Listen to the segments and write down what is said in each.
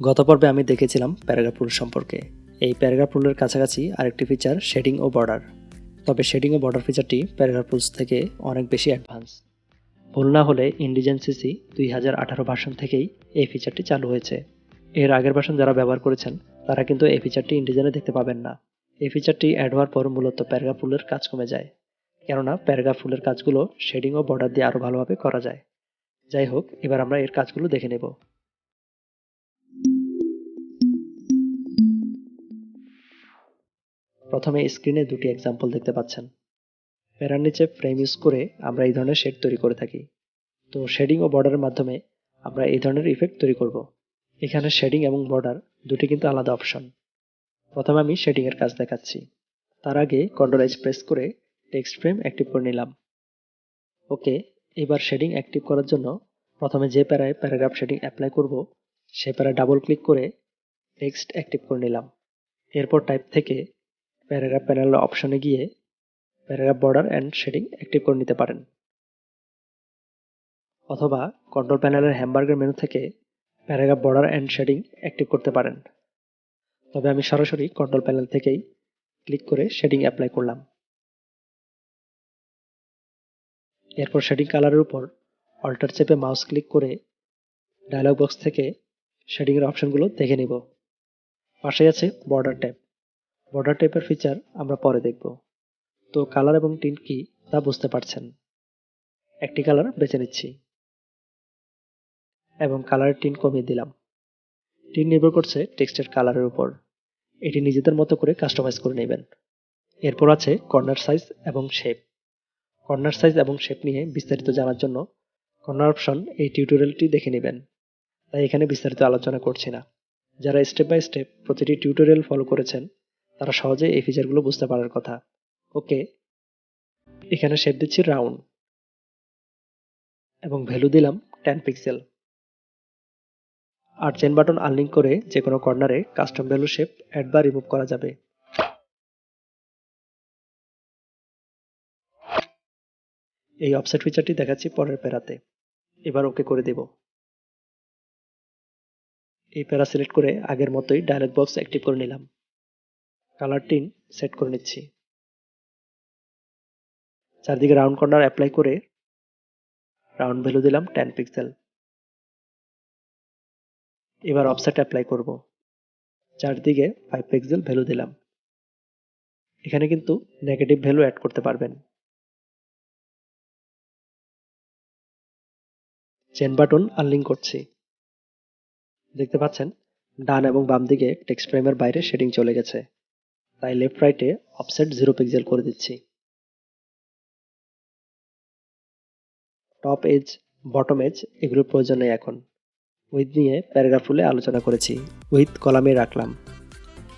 গত পর্বে আমি দেখেছিলাম প্যারাগ্রাফ রুল সম্পর্কে। এই প্যারাগ্রাফ রুলের কাছাকাছি আরেকটি ফিচার শেডিং ও বর্ডার তবে শেডিং ও বর্ডার ফিচারটি প্যারাগ্রাফ রুলস থেকে অনেক বেশি অ্যাডভান্স ভুল না হলে ইন্ডিজেন্সিসি দুই হাজার আঠারো ভার্সন থেকেই এই ফিচারটি চালু হয়েছে। এর আগের ভার্সন যারা ব্যবহার করেছেন, তারা কিন্তু এই ফিচারটি ইন্ডিজেনে দেখতে পাবেন না। এই ফিচারটি অ্যাড হওয়ার পর মূলত প্যারাগ্রাফ রুলের কাজ কমে যায়। কেননা প্যারাগ্রাফ রুলের কাজগুলো শেডিং ও বর্ডার দিয়ে আরও ভালোভাবে করা যায়। যাই হোক, এবার আমরা এর কাজগুলো দেখে নেব। প্রথমে স্ক্রিনে দুটি এক্সাম্পল দেখতে পাচ্ছেন। প্যারার নিচে ফ্রেম ইউজ করে আমরা এই ধরনের শেড তৈরি করে থাকি। তো শেডিং ও বর্ডারের মাধ্যমে আমরা এই ধরনের ইফেক্ট তৈরি করব। এখানে শেডিং এবং বর্ডার দুটি কিন্তু আলাদা অপশন প্রথমে আমি শেডিং এর কাজ দেখাচ্ছি। তার আগে কন্ট্রোল এজ প্রেস করে টেক্সট ফ্রেম অ্যাক্টিভ করে নিলাম। ওকে এবার শেডিং অ্যাক্টিভ করার জন্য প্রথমে যে প্যারায় প্যারাগ্রাফ শেডিং অ্যাপ্লাই করব, সে প্যারা ডাবল ক্লিক করে টেক্সট অ্যাক্টিভ করে নিলাম। এরপর টাইপ থেকে প্যারাগ্রাফ প্যানেলের অপশনে গিয়ে paragraph border and shading active করে নিতে পারেন। অথবা কন্ট্রোল প্যানেলের হ্যামবার্গের মেনু থেকে paragraph border and shading active করতে পারেন। তবে আমি সরাসরি কন্ট্রোল প্যানেল থেকেই ক্লিক করে শেডিং অ্যাপ্লাই করলাম। এরপর শেডিং কালারের উপর অল্টার চেপে মাউস ক্লিক করে ডায়লগ বক্স থেকে শেডিংয়ের অপশনগুলো দেখে নিব। পাশে আছে বর্ডার ট্যাব বর্ডার টাইপের ফিচার আমরা পরে দেখব। তো কালার এবং টিন্ট কি তা বুঝতে পারছেন। একটি কালার বেছে নিচ্ছি। এবং কালারের টিন কমিয়ে দিলাম। টিন নির্ভর করছে টেক্সটের কালারের উপর। এটি নিজেদের মতো করে কাস্টমাইজ করে নেবেন। এরপর আছে কর্নার সাইজ এবং শেপ কর্নার সাইজ এবং শেপ নিয়ে বিস্তারিত জানার জন্য কর্নার অপশন এই টিউটোরিয়ালটি দেখে নেবেন। তাই এখানে বিস্তারিত আলোচনা করছি না। যারা স্টেপ বাই স্টেপ প্রতিটি টিউটোরিয়াল ফলো করেছেন তারা সহজে এই ফিচারগুলো বুঝতে পারার কথা। ওকে এখানে শেপ দিচ্ছি রাউন্ড এবং ভ্যালু দিলাম টেন পিক্সেল আর চেন বাটন আনলিঙ্ক করে যে কোনো কর্নারে কাস্টম ভ্যালু শেপ অ্যাড বা রিমুভ করা যাবে। এই অফসেট ফিচারটি দেখাচ্ছি পরের প্যারাতে। এবার ওকে করে দেব। এই প্যারা সিলেক্ট করে আগের মতোই ডায়লগ বক্স অ্যাক্টিভ করে নিলাম। কালার টিন সেট করে নিচ্ছি। চারদিকে রাউন্ড কর্নার অ্যাপ্লাই করে রাউন্ড ভ্যালু দিলাম টেন পিক্সেল এবার অফসেট অ্যাপ্লাই করব। চারদিকে ফাইভ পিক্সেল ভ্যালু দিলাম। এখানে কিন্তু নেগেটিভ ভ্যালু অ্যাড করতে পারবেন। চেন বাটন আনলিঙ্ক করছি। দেখতে পাচ্ছেন? ডান এবং বাম দিকে টেক্সট ফ্রেমের বাইরে শেডিং চলে গেছে। তাই লেফট রাইটে অফসেট জিরো পিক্সেল করে দিচ্ছি। টপ এজ বটম এজ এগুলো প্রয়োজন নেই এখন। উইথ নিয়ে প্যারাগ্রাফ ফুলে আলোচনা করেছি। উইথ কলামে রাখলাম।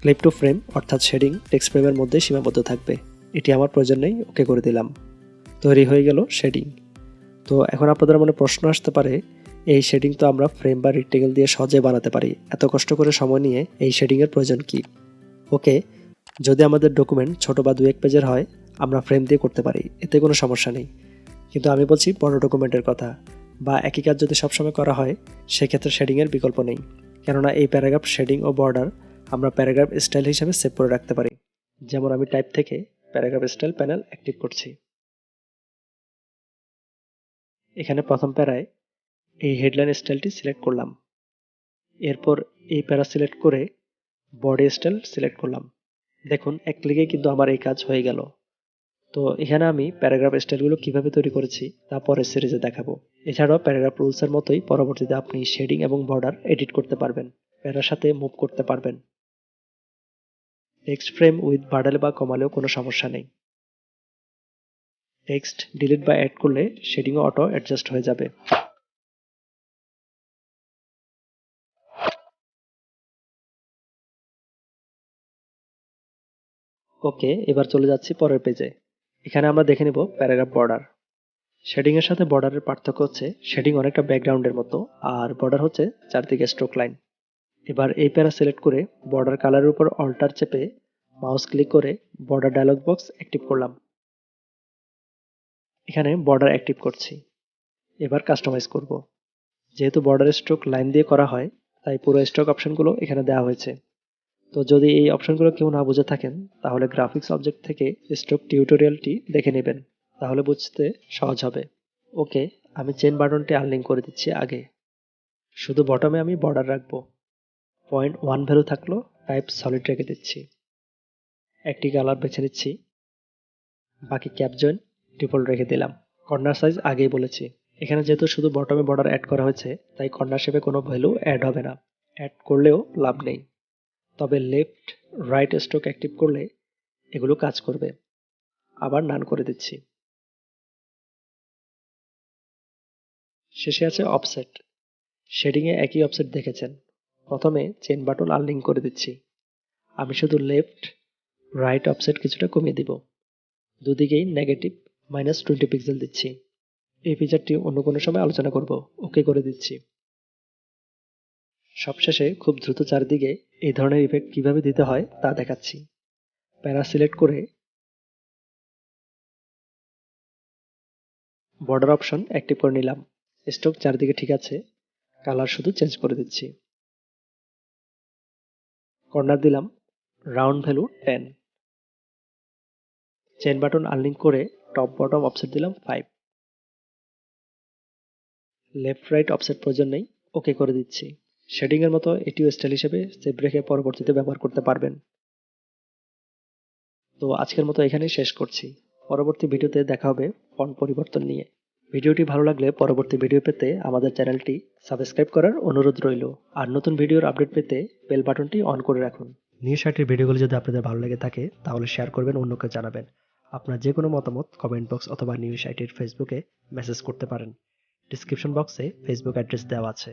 ক্লিপ টু ফ্রেম অর্থাৎ শেডিং টেক্সট ফ্রেমের মধ্যে সীমাবদ্ধ থাকবে। এটি আমার প্রয়োজন নেই, ওকে করে দিলাম। তৈরি হয়ে গেল শেডিং তো এখন আপনাদের মনে প্রশ্ন আসতে পারে, এই শেডিং তো আমরা ফ্রেম বা রেক্টেঙ্গেল দিয়ে সহজে বানাতে পারি। এত কষ্ট করে সময় নিয়ে এই শেডিংয়ের প্রয়োজন কি? ওকে যদি আমাদের ডকুমেন্ট ছোট বা দু এক পেজের হয়, আমরা ফ্রেম দিয়ে করতে পারি, এতে কোনো সমস্যা নেই। কিন্তু আমি বলছি বড় ডকুমেন্টের কথা, বা একই কাজ যদি সবসময় করা হয়, সেক্ষেত্রে শেডিংয়ের বিকল্প নেই। কেননা এই প্যারাগ্রাফ শেডিং ও বর্ডার আমরা প্যারাগ্রাফ স্টাইল হিসেবে সেভ করে রাখতে পারি। যেমন আমি টাইপ থেকে প্যারাগ্রাফ স্টাইল প্যানেল অ্যাক্টিভ করছি। এখানে প্রথম প্যারায় এই হেডলাইন স্টাইলটি সিলেক্ট করলাম। এরপর এই প্যারা সিলেক্ট করে বডি স্টাইল সিলেক্ট করলাম। দেখুন, এক ক্লিকে কিন্তু আমার এই কাজ হয়ে গেল। তো এখানে আমি প্যারাগ্রাফ স্টাইলগুলো কীভাবে তৈরি করেছি তা পরের সিরিজে দেখাবো। এছাড়াও প্যারাগ্রাফ রুলসের মতোই পরবর্তীতে আপনি শেডিং এবং বর্ডার এডিট করতে পারবেন। প্যারার সাথে মুভ করতে পারবেন। টেক্সট ফ্রেম উইথ বাড়ালে বা কমালেও কোনো সমস্যা নেই। টেক্সট ডিলিট বা অ্যাড করলে শেডিংও অটো অ্যাডজাস্ট হয়ে যাবে। ওকে, এবার চলে যাচ্ছি পরের পেজে এখানে আমরা দেখে নেব প্যারাগ্রাফ বর্ডার শেডিং এর সাথে বর্ডারের পার্থক্য হচ্ছে শেডিং অনেকটা ব্যাকগ্রাউন্ডের মতো, আর বর্ডার হচ্ছে চারদিকে স্ট্রোক লাইন এবার এই প্যারা সিলেক্ট করে বর্ডার কালারের উপর অল্টার চেপে মাউস ক্লিক করে বর্ডার ডায়লগ বক্স অ্যাক্টিভ করলাম। এখানে বর্ডার অ্যাক্টিভ করছি। এবার কাস্টমাইজ করব। যেহেতু বর্ডারের স্ট্রোক লাইন দিয়ে করা হয়, তাই পুরো স্টক অপশনগুলো এখানে দেওয়া হয়েছে। তো যদি এই অপশনগুলো কেউ না বুঝে থাকেন, তাহলে গ্রাফিক্স অবজেক্ট থেকে স্ট্রোক টিউটোরিয়ালটি দেখে নেবেন। তাহলে বুঝতে সহজ হবে। ওকে, আমি চেন বাটনটি আনলিঙ্ক করে দিচ্ছি আগে। শুধু বটমে আমি বর্ডার রাখব। পয়েন্ট ওয়ান ভ্যালু থাকল টাইপ সলিড রেখে দিচ্ছি। একটি কালার বেছে নিচ্ছি। বাকি ক্যাপ জয়েন ডিফল্ট রেখে দিলাম। কর্নার সাইজ আগেই বলেছি। এখানে যেহেতু শুধু বটমে বর্ডার অ্যাড করা হয়েছে, তাই কর্নার শেপে কোনো ভ্যালু অ্যাড হবে না। অ্যাড করলেও লাভ নেই। তবে লেফট, রাইট স্ট্রোক অ্যাক্টিভ করলে এগুলো কাজ করবে। আবার নান করে দিচ্ছি। শেষে আছে অফসেট। শেডিংয়ে একই অফসেট দেখেছেন। প্রথমে চেন বাটন আনলিঙ্ক করে দিচ্ছি। আমি শুধু লেফট, রাইট অফসেট কিছুটা কমিয়ে দিব। দুদিকেই নেগেটিভ মাইনাস টোয়েন্টি পিক্সেল দিচ্ছি। এই ফিচারটি অন্য কোনো সময় আলোচনা করব। ওকে করে দিচ্ছি। সবশেষে খুব দ্রুত চারদিকে এই ধরনের ইফেক্ট কীভাবে দিতে হয় তা দেখাচ্ছি। প্যারা সিলেক্ট করে বর্ডার অপশন অ্যাক্টিভ করে নিলাম। স্টক চারদিকে ঠিক আছে কালার শুধু চেঞ্জ করে দিচ্ছি। কর্নার দিলাম round value ten chain button unlink করে টপ বটম অফসেট দিলাম ফাইভ লেফট রাইট অফসেট প্রয়োজন নেই ওকে করে দিচ্ছি। শেডিং এর মতো এটিও স্টাইল হিসেবে সেভ রেখে পরবর্তীতে ব্যবহার করতে পারবেন। তো আজকের মতো এখানেই শেষ করছি। পরবর্তী ভিডিওতে দেখা হবে ফন্ট পরিবর্তন নিয়ে। ভিডিওটি ভালো লাগলে পরবর্তী ভিডিও পেতে আমাদের চ্যানেলটি সাবস্ক্রাইব করার অনুরোধ রইল। আর নতুন ভিডিওর আপডেট পেতে বেল বাটনটি অন করে রাখুন। নিউজ সাইটের ভিডিওগুলো যদি আপনাদের ভালো লেগে থাকে, তাহলে শেয়ার করবেন, অন্যকে জানাবেন। আপনার যে কোনো মতামত কমেন্ট বক্স অথবা নিউজ সাইটের ফেসবুকে মেসেজ করতে পারেন। ডিসক্রিপশন বক্সে ফেসবুক অ্যাড্রেস দেওয়া আছে।